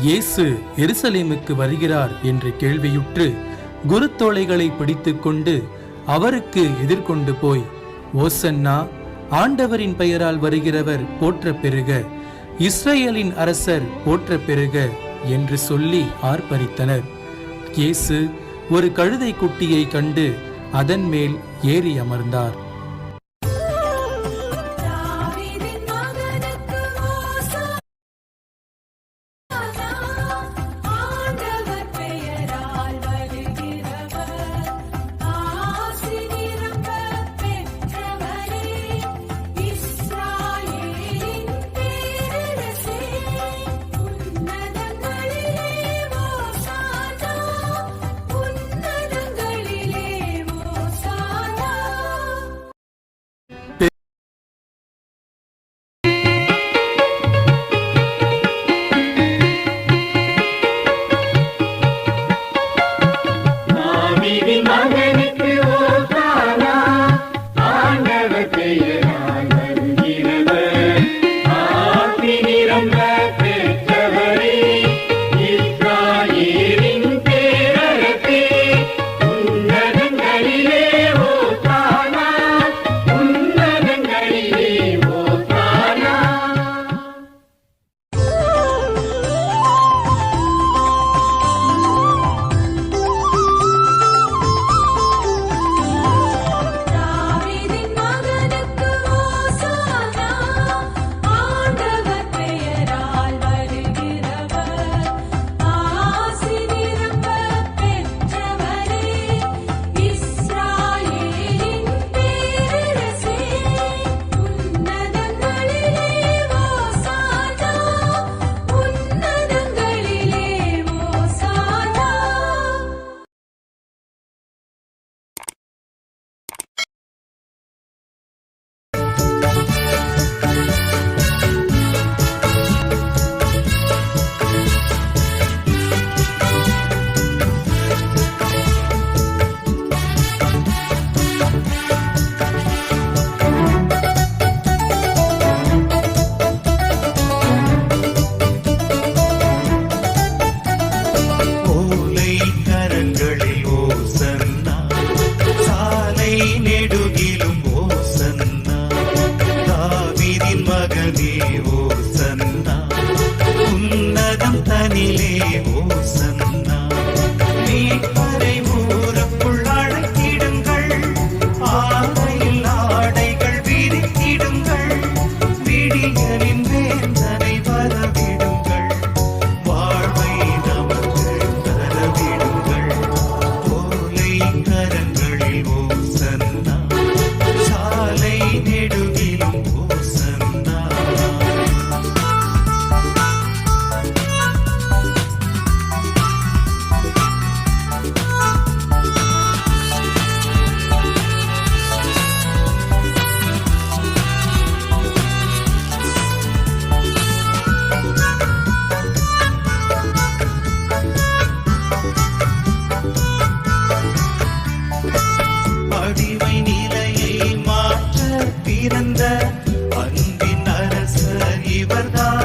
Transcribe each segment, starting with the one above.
இயேசு எருசலேமுக்கு வருகிறார் என்று கேள்வியுற்று குருத்தோலைகளை பிடித்துக்கொண்டு அவருக்கு எதிர்கொண்டு போய் ஓசன்னா ஆண்டவரின் பெயரால் வருகிறவர் போற்ற பெருக இஸ்ரேலின் அரசர் போற்ற பெருக என்று சொல்லி ஆர்ப்பரித்தனர். இயேசு ஒரு கழுதை குட்டியை கண்டு அதன் மேல் ஏறி அமர்ந்தார். உயர்வே ஓ சந்தா உன்னதம் தனிலே ஓ சந்தா நீ பறை ஊருக்குள் அழைத்திடுங்கள். ஆ But verdad.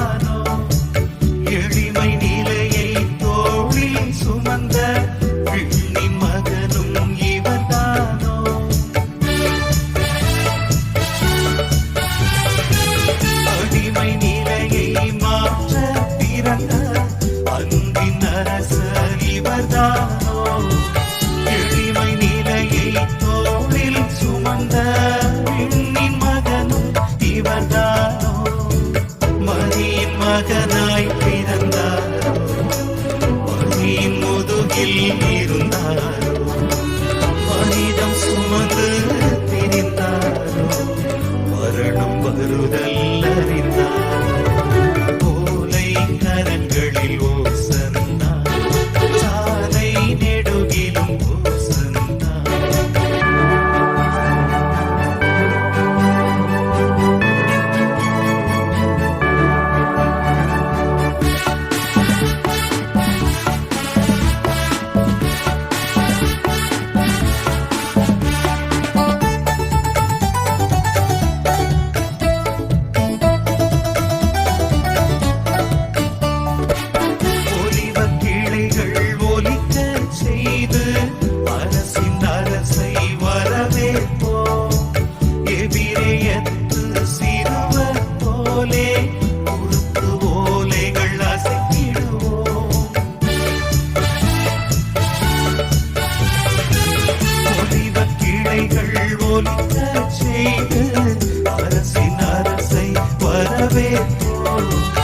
ஒலிக்க செய்து அரசின் அரசை வரவேற்போம்.